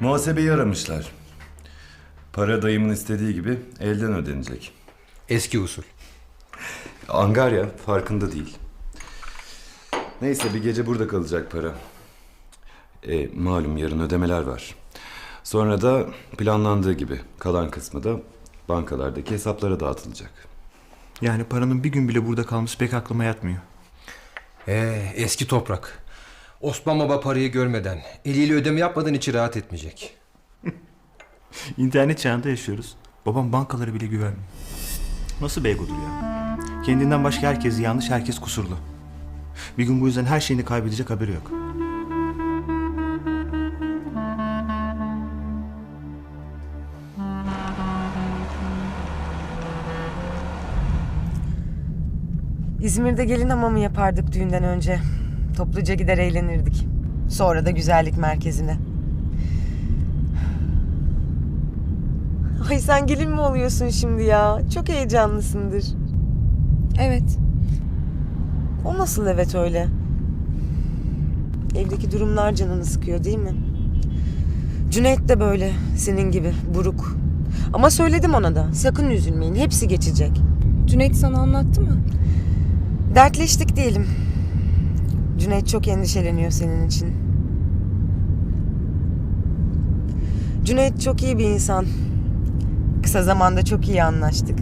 Muhasebeyi aramışlar. Para dayımın istediği gibi elden ödenecek. Eski usul. Angarya farkında değil. Neyse bir gece burada kalacak para. E, malum yarın ödemeler var. Sonra da planlandığı gibi kalan kısmı da bankalardaki hesaplara dağıtılacak. Yani paranın bir gün bile burada kalması pek aklıma yatmıyor. Ee, eski toprak. Osman Baba parayı görmeden, eliyle ödeme yapmadan içi rahat etmeyecek. İnternet çağında yaşıyoruz. Babam bankalara bile güvenmiyor. Nasıl beygodur ya? Kendinden başka herkes yanlış, herkes kusurlu. Bir gün bu yüzden her şeyini kaybedecek haberi yok. İzmir'de gelin hamamı yapardık düğünden önce. Topluca gider eğlenirdik. Sonra da güzellik merkezine. Ay sen gelin mi oluyorsun şimdi ya? Çok heyecanlısındır. Evet. O nasıl evet öyle? Evdeki durumlar canını sıkıyor değil mi? Cüneyt de böyle senin gibi buruk. Ama söyledim ona da sakın üzülmeyin hepsi geçecek. Cüneyt sana anlattı mı? Dertleştik diyelim. Cüneyt çok endişeleniyor senin için. Cüneyt çok iyi bir insan. Kısa zamanda çok iyi anlaştık.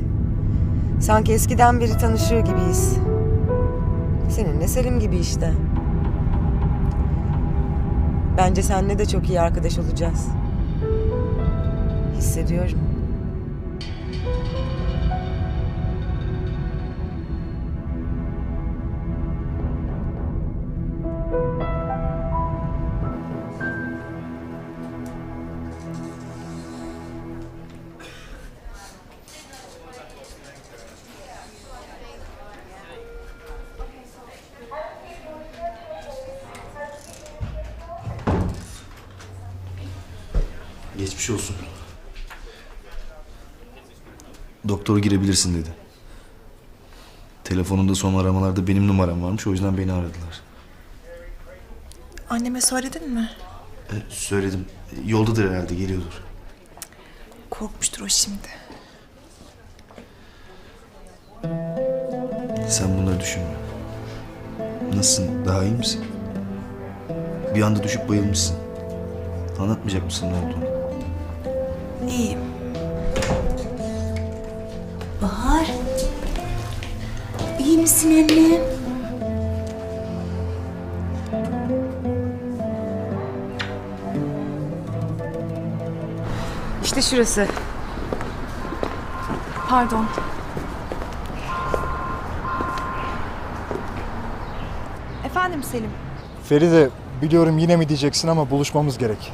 Sanki eskiden beri tanışıyor gibiyiz. Seninle Selim gibi işte. Bence seninle de çok iyi arkadaş olacağız. Hissediyorum. Girebilirsin dedi. Telefonunda son aramalarda benim numaram varmış o yüzden beni aradılar. Anneme söyledin mi? E, söyledim. Yoldadır herhalde geliyordur. Korkmuştur o şimdi. Sen bunları düşünme. Nasılsın? Daha iyi misin? Bir anda düşüp bayılmışsın. Anlatmayacak mısın ne olduğunu? İyiyim. İyi misin anne? İşte şurası. Pardon. Efendim Selim. Feride biliyorum yine mi diyeceksin ama buluşmamız gerek.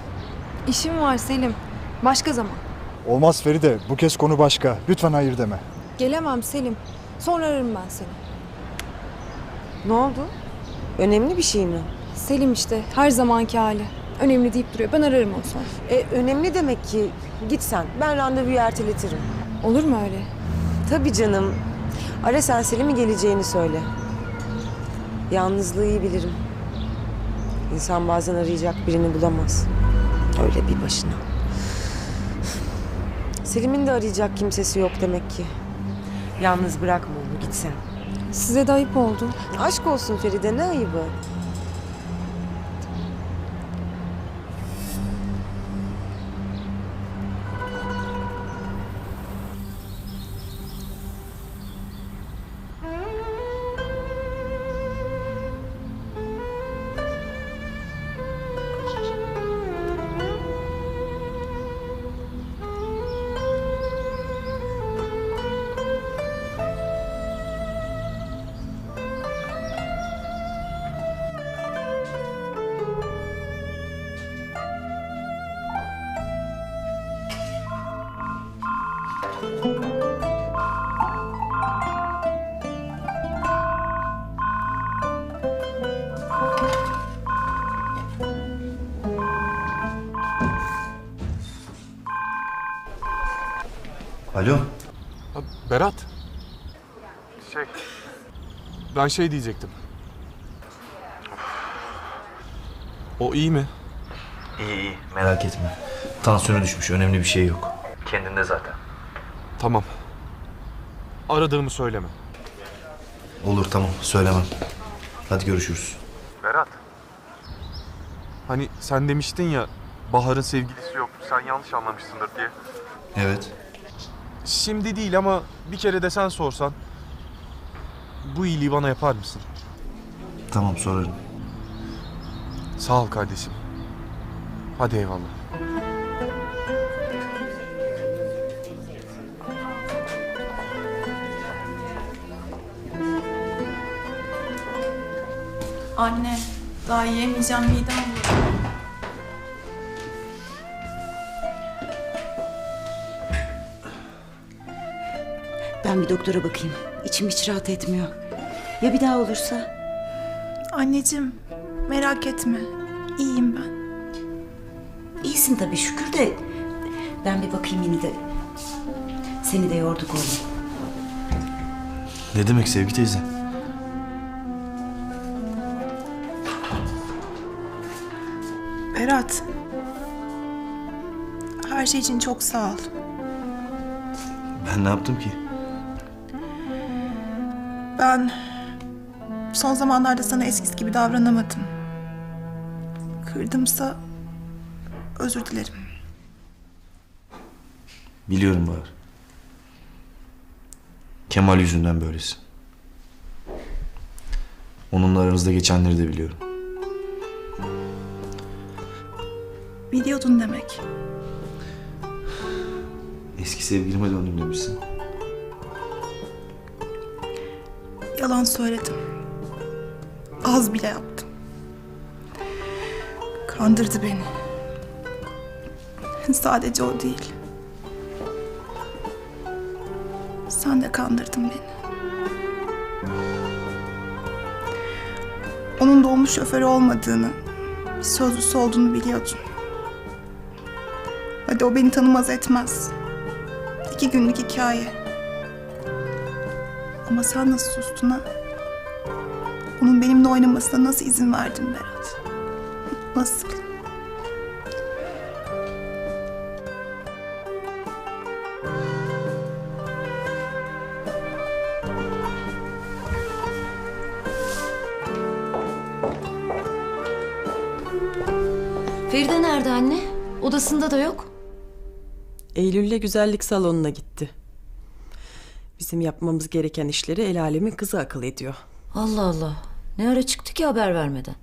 İşim var Selim. Başka zaman. Olmaz Feride bu kez konu başka. Lütfen hayır deme. Gelemem Selim. Sonra ararım ben seni. Ne oldu? Önemli bir şey mi? Selim işte her zamanki hali. Önemli deyip duruyor. Ben ararım onu sonra. E, önemli demek ki git sen. Ben randevuyu erteletirim. Olur mu öyle? Tabii canım. Ara sen Selim'i geleceğini söyle. Yalnızlığı iyi bilirim. İnsan bazen arayacak birini bulamaz. Öyle bir başına. Selim'in de arayacak kimsesi yok demek ki. Yalnız bırakma onu git sen. Size de ayıp oldu. Aşk olsun Feride ne ayıbı. Ben şey diyecektim. O iyi mi? İyi iyi merak etme. Tansiyonu düşmüş. Önemli bir şey yok. Kendinde zaten. Tamam. Aradığımı söyleme. Olur tamam. Söylemem. Hadi görüşürüz. Berat. Hani sen demiştin ya Bahar'ın sevgilisi yok. Sen yanlış anlamışsındır diye. Evet. Şimdi değil ama bir kere de sen sorsan bu iyiliği bana yapar mısın? Tamam sorarım. Sağ ol kardeşim. Hadi eyvallah. Anne, daha yiyemeyeceğim midem bulanıyor. Ben bir doktora bakayım. İçim hiç rahat etmiyor. Ya bir daha olursa? Anneciğim, merak etme. İyiyim ben. İyisin tabii şükür de. Ben bir bakayım yine de. Seni de yorduk oğlum. Ne demek Sevgi teyze? Berat. Her şey için çok sağ ol. Ben ne yaptım ki? Ben son zamanlarda sana eskisi gibi davranamadım. Kırdımsa özür dilerim. Biliyorum Bahar. Kemal yüzünden böylesin. Onunla aranızda geçenleri de biliyorum. Biliyordun demek. Eski sevgilime döndüm demişsin. Yalan söyledim. Az bile yaptım. Kandırdı beni. Sadece o değil. Sen de kandırdın beni. Onun dolmuş şoförü olmadığını, bir sözlüsü olduğunu biliyordun. Hadi o beni tanımaz etmez. İki günlük hikaye. Ama sen nasıl sustun ha? Onun benimle oynamasına nasıl izin verdin Berat? Nasıl? Feride nerede anne? Odasında da yok. Eylül'le güzellik salonuna gitti. Bizim yapmamız gereken işleri el alemin kızı akıl ediyor. Allah Allah. Ne ara çıktı ki haber vermeden?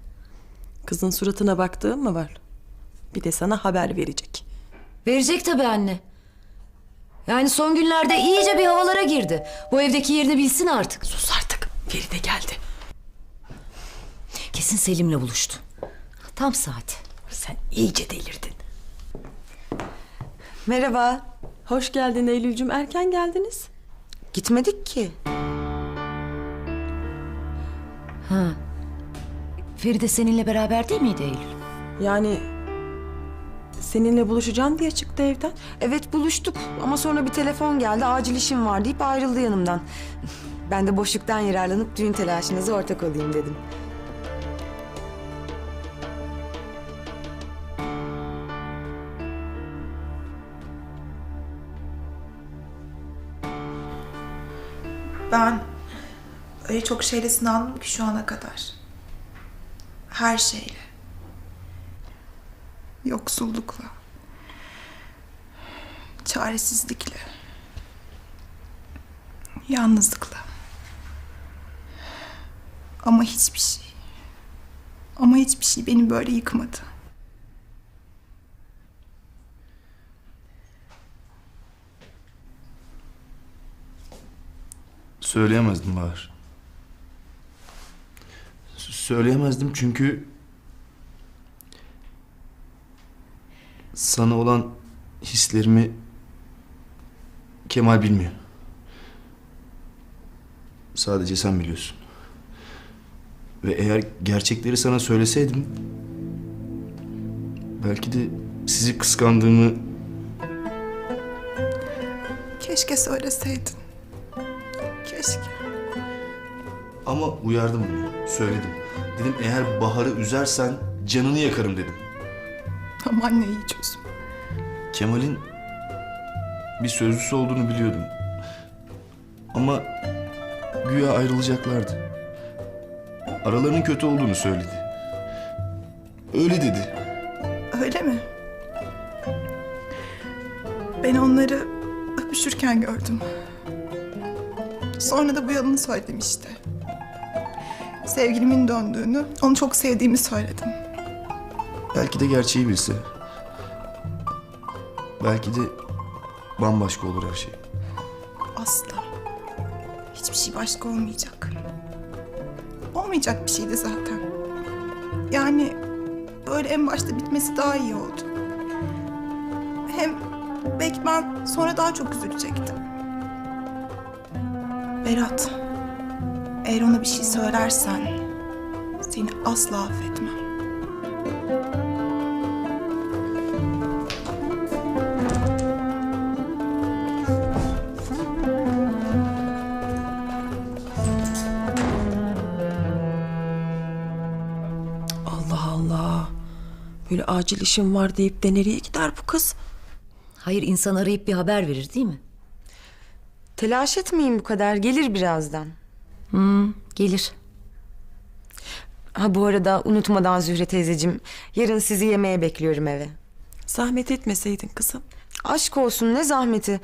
Kızın suratına baktığın mı var? Bir de sana haber verecek. Verecek tabii anne. Yani son günlerde iyice bir havalara girdi. Bu evdeki yerini bilsin artık. Sus artık. Feride geldi. Kesin Selim'le buluştu. Tam saati. Sen iyice delirdin. Merhaba. Hoş geldin Eylül'cüm. Erken geldiniz. Gitmedik ki. Feride seninle beraber değil miydi Eylül? Yani seninle buluşacağım diye çıktı evden. Evet buluştuk ama sonra bir telefon geldi. Acil işim var deyip ayrıldı yanımdan. Ben de boşluktan yararlanıp düğün telaşınıza ortak olayım dedim. Ben öyle çok şeyle sınandım ki şu ana kadar. Her şeyle. Yoksullukla. Çaresizlikle. Yalnızlıkla. Ama hiçbir şey. Ama hiçbir şey beni böyle yıkmadı. Söyleyemezdim Bahar. Söyleyemezdim çünkü... Sana olan hislerimi Kemal bilmiyor. Sadece sen biliyorsun. Ve eğer gerçekleri sana söyleseydim... Belki de sizi kıskandığımı Keşke söyleseydin. Keşke. Ama uyardım bunu. Söyledim. Dedim eğer Bahar'ı üzersen canını yakarım dedim. Aman ne iyi çözüm. Kemal'in bir sözlüsü olduğunu biliyordum. Ama güya ayrılacaklardı. Aralarının kötü olduğunu söyledi. Öyle dedi. Öyle mi? Ben onları öpüşürken gördüm. Sonra da bu yalanı söyledim işte. Sevgilimin döndüğünü, onu çok sevdiğimi söyledim. Belki de gerçeği bilse. Belki de bambaşka olur her şey. Asla. Hiçbir şey başka olmayacak. Olmayacak bir şeydi zaten. Yani böyle en başta bitmesi daha iyi oldu. Hem belki ben sonra daha çok üzülecektim. Berat, eğer ona bir şey söylersen seni asla affetmem. Allah Allah. Böyle acil işim var deyip de nereye gider bu kız? Hayır insan arayıp bir haber verir değil mi? Telaş etmeyin bu kadar. Gelir birazdan. Gelir. Ha bu arada unutmadan Zühre teyzeciğim. Yarın sizi yemeğe bekliyorum eve. Zahmet etmeseydin kızım. Aşk olsun ne zahmeti.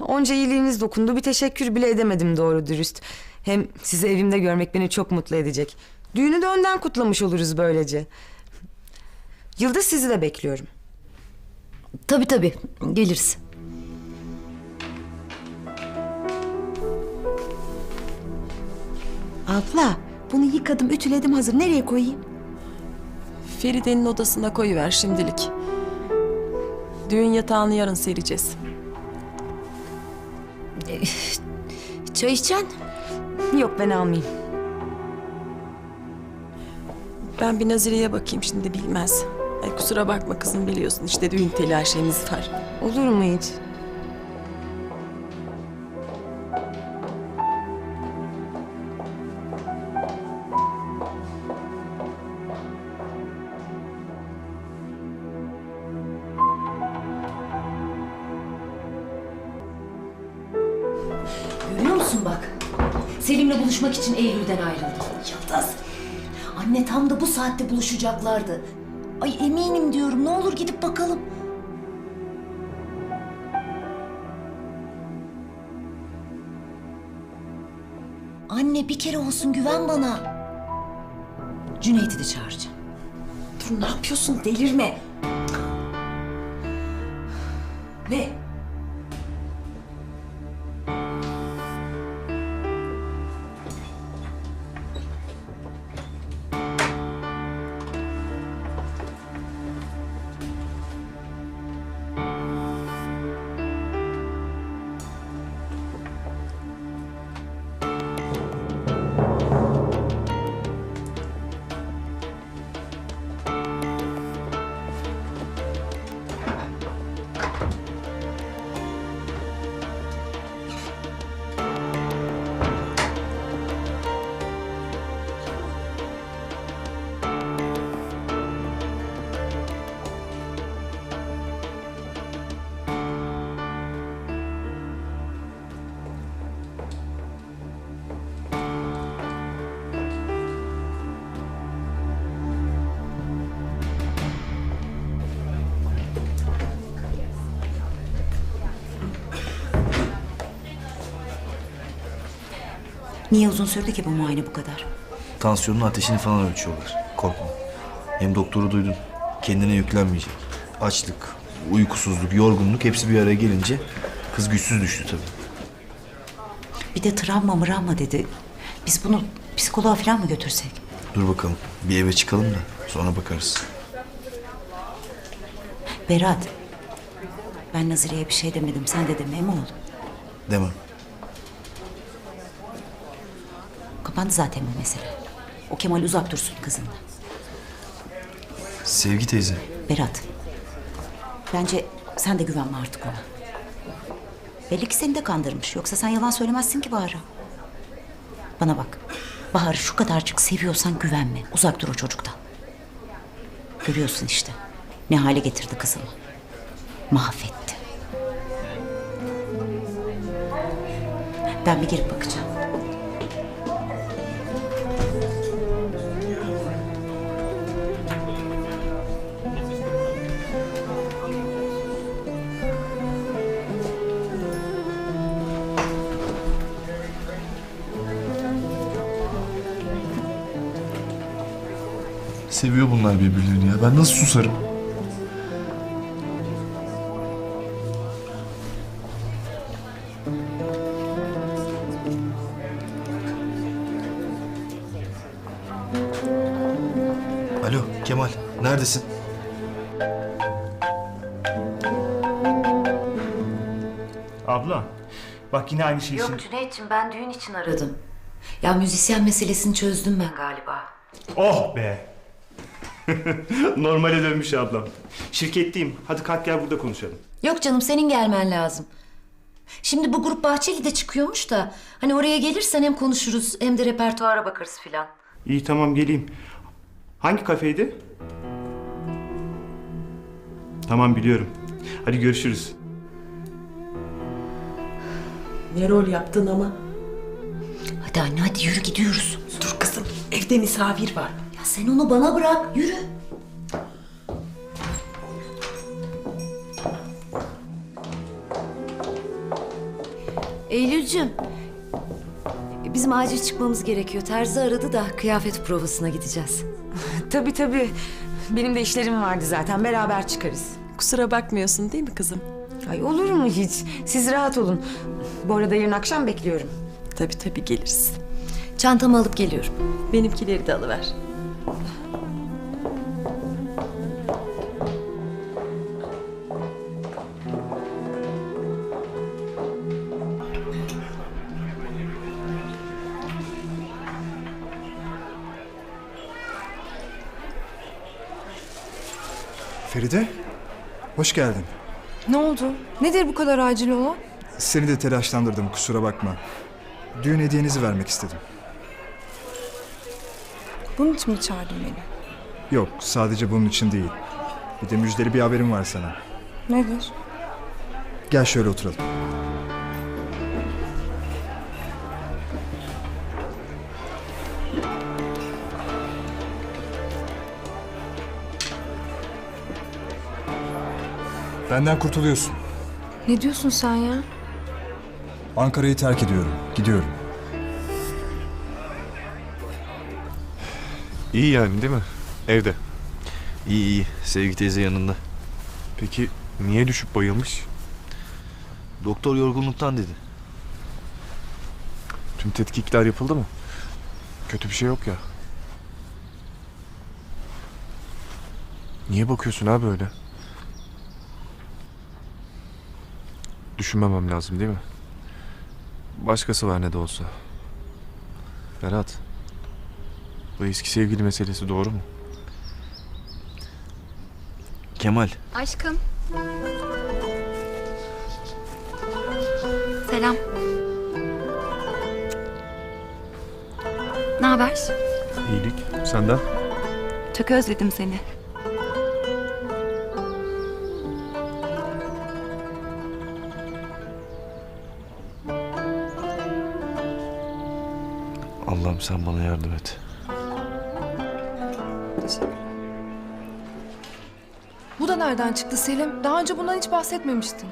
Onca iyiliğiniz dokundu. Bir teşekkür bile edemedim doğru dürüst. Hem sizi evimde görmek beni çok mutlu edecek. Düğünü de önden kutlamış oluruz böylece. Yıldız sizi de bekliyorum. Tabii tabii geliriz. Abla bunu yıkadım ütüledim hazır. Nereye koyayım? Feride'nin odasına koyuver şimdilik. Düğün yatağını yarın sereceğiz. Çay içeceksin? Yok ben almayayım. Ben bir Nazire'ye bakayım şimdi bilmez. Ay kusura bakma kızım biliyorsun işte düğün telaşemiz var. Olur mu hiç? Buluşmak için Eylül'den ayrıldı. Yıldız. Anne tam da bu saatte buluşacaklardı. Ay eminim diyorum ne olur gidip bakalım. Anne bir kere olsun güven bana. Cüneyt'i de çağıracağım. Dur ne yapıyorsun? Delirme. Niye uzun sürdü ki bu muayene bu kadar? Tansiyonunu, ateşini falan ölçüyorlar. Korkma. Hem doktoru duydun. Kendine yüklenmeyecek. Açlık, uykusuzluk, yorgunluk hepsi bir araya gelince kız güçsüz düştü tabii. Bir de travma mıravma dedi. Biz bunu psikoloğa falan mı götürsek? Dur bakalım. Bir eve çıkalım da sonra bakarız. Berat. Ben Nazire'ye bir şey demedim. Sen de deme mi oğlum? Demem. Kapandı zaten bu mesele. O Kemal uzak dursun kızından. Sevgi teyze. Berat. Bence sen de güvenme artık ona. Belli ki seni de kandırmış. Yoksa sen yalan söylemezsin ki Bahar'a. Bana bak. Bahar'ı şu kadarcık seviyorsan güvenme. Uzak dur o çocuktan. Görüyorsun işte. Ne hale getirdi kızımı. Mahvetti. Ben bir girip bakacağım. Seviyor bunlar birbirlerini ya. Ben nasıl susarım? Alo Kemal, neredesin? Abla, bak yine aynı şey için. Yok Cüneyt'ciğim ben düğün için aradım. Ya müzisyen meselesini çözdüm ben galiba. Oh be! Normale dönmüş ablam. Şirketteyim. Hadi kalk gel burada konuşalım. Yok canım senin gelmen lazım. Şimdi bu grup Bahçeli'de çıkıyormuş da hani oraya gelirsen hem konuşuruz hem de repertuara bakarız filan. İyi tamam geleyim. Hangi kafeydi? Tamam biliyorum. Hadi görüşürüz. Ne rol yaptın ama? Hadi anne hadi yürü gidiyoruz. Dur kızım evde misafir var. Sen onu bana bırak yürü. Eylül'cüm. Bizim acil çıkmamız gerekiyor. Terzi aradı da kıyafet provasına gideceğiz. Tabii tabii. Benim de işlerim vardı zaten. Beraber çıkarız. Kusura bakmıyorsun değil mi kızım? Ay olur mu hiç? Siz rahat olun. Bu arada yarın akşam bekliyorum. Tabii tabii geliriz. Çantamı alıp geliyorum. Benimkileri de alıver. Feride, hoş geldin. Ne oldu? Nedir bu kadar acil olan? Seni de telaşlandırdım kusura bakma. Düğün hediyenizi vermek istedim. Bunun için mi çağırdın beni? Yok, sadece bunun için değil. Bir de müjdeli bir haberim var sana. Nedir? Gel şöyle oturalım. Benden kurtuluyorsun. Ne diyorsun sen ya? Ankara'yı terk ediyorum. Gidiyorum. İyi yani değil mi? Evde. İyi iyi, Sevgi teyze yanında. Peki niye düşüp bayılmış? Doktor yorgunluktan dedi. Tüm tetkikler yapıldı mı? Kötü bir şey yok ya. Niye bakıyorsun abi öyle? Düşünmemem lazım değil mi? Başkası var ne de olsa. Berat. Bu eski sevgili meselesi doğru mu? Kemal, Aşkım. Selam. Ne haber? İyilik. Senden? Çok özledim seni. Allah'ım sen bana yardım et. Bu da nereden çıktı Selim? Daha önce bundan hiç bahsetmemiştin.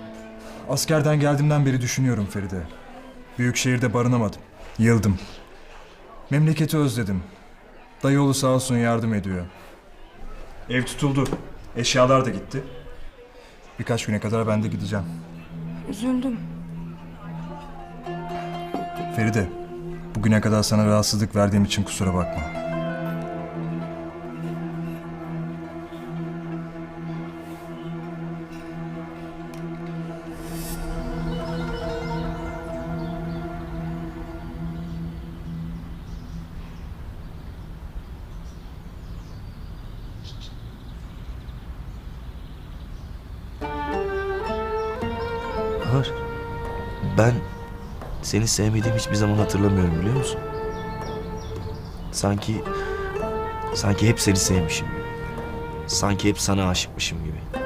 Askerden geldiğimden beri düşünüyorum Feride. Büyük şehirde barınamadım. Yıldım. Memleketi özledim. Dayıoğlu sağ olsun yardım ediyor. Ev tutuldu. Eşyalar da gitti. Birkaç güne kadar ben de gideceğim. Üzüldüm. Feride, bugüne kadar sana rahatsızlık verdiğim için kusura bakma. Bahar, ben seni sevmediğimi hiçbir zaman hatırlamıyorum biliyor musun? Sanki, sanki hep seni sevmişim. Sanki hep sana aşıkmışım gibi.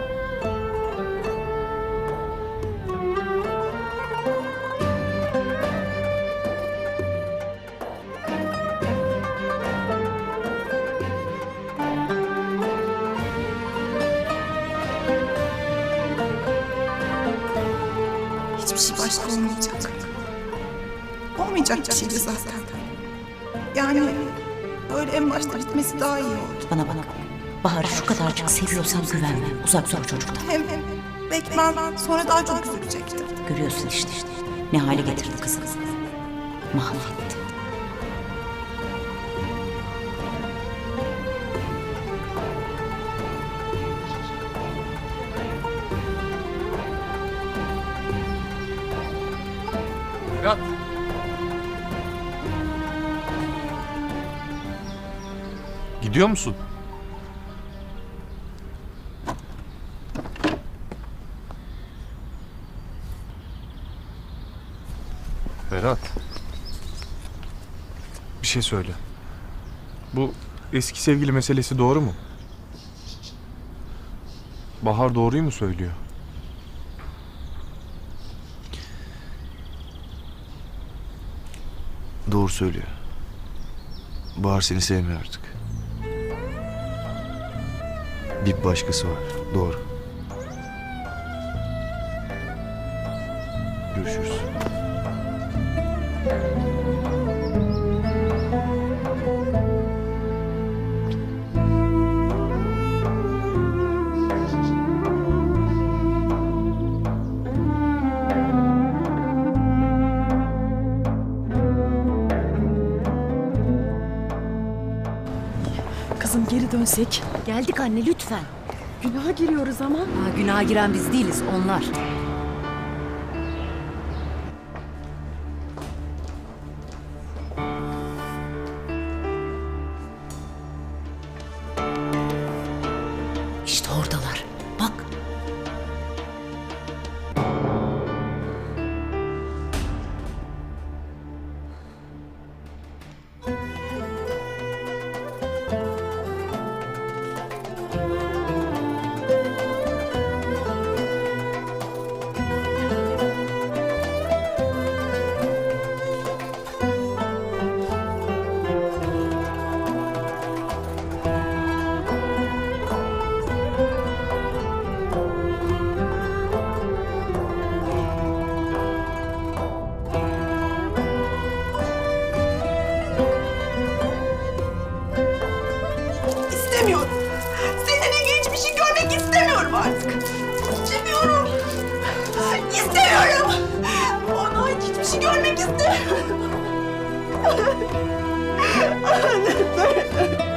Bitmesi daha iyi oldu. Bana bak. Bahar'ı şu kadarcık seviyorsan güvenme. Uzak dur çocuktan. Hem belki ben sonra daha çok üzülecektim. Görüyorsun işte. Ne hale getirdi kızı. Mahvetti. Berat. Gidiyor musun? Berat. Bir şey söyle. Bu eski sevgili meselesi doğru mu? Bahar doğruyu mu söylüyor? Doğru söylüyor. Bahar seni sevmiyor artık. Bir başkası var. Doğru. Görüşürüz. Dönsek. Geldik anne lütfen. Günaha giriyoruz ama. Ha, günaha giren biz değiliz onlar. Şey görmek istemiyorum.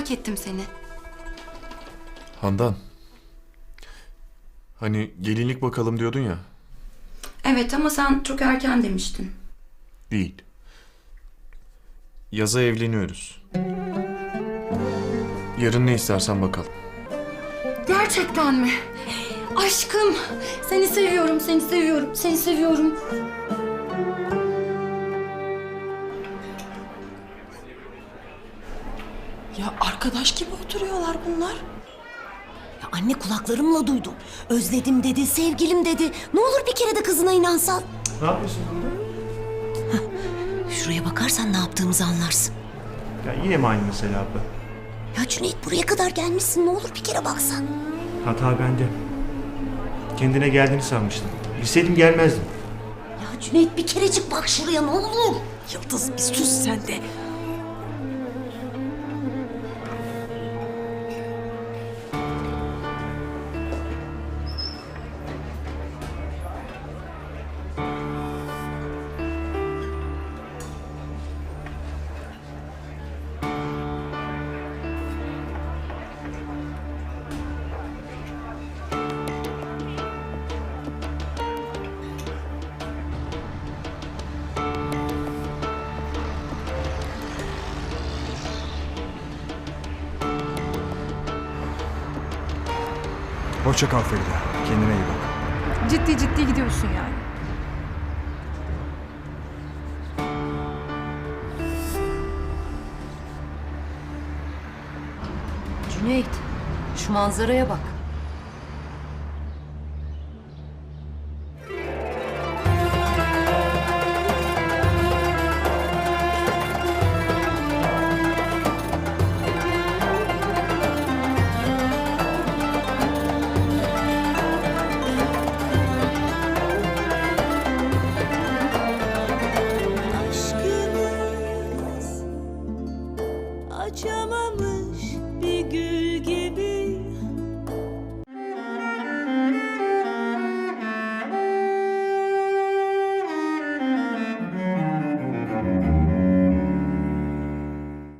Merak ettim seni. Handan. Hani gelinlik bakalım diyordun ya. Evet ama sen çok erken demiştin. Değil. Yaza evleniyoruz. Yarın ne istersen bakalım. Gerçekten mi? Aşkım, seni seviyorum, seni seviyorum, seni seviyorum. Arkadaş gibi oturuyorlar bunlar. Ya anne kulaklarımla duydum. Özledim dedi, sevgilim dedi. Ne olur bir kere de kızına inansan. Ne yapıyorsun burada? Şuraya bakarsan ne yaptığımızı anlarsın. Ya yine mi aynı mesele abla? Ya Cüneyt buraya kadar gelmişsin. Ne olur bir kere baksan. Hata bende. Kendine geldiğini sanmıştım. Bilseydim gelmezdim. Ya Cüneyt bir kerecik bak şuraya ne olur. Yıldız bir sus sen de. Hoşça kal Feride. Kendine iyi bak. Ciddi ciddi gidiyorsun yani. Cüneyt, şu manzaraya bak.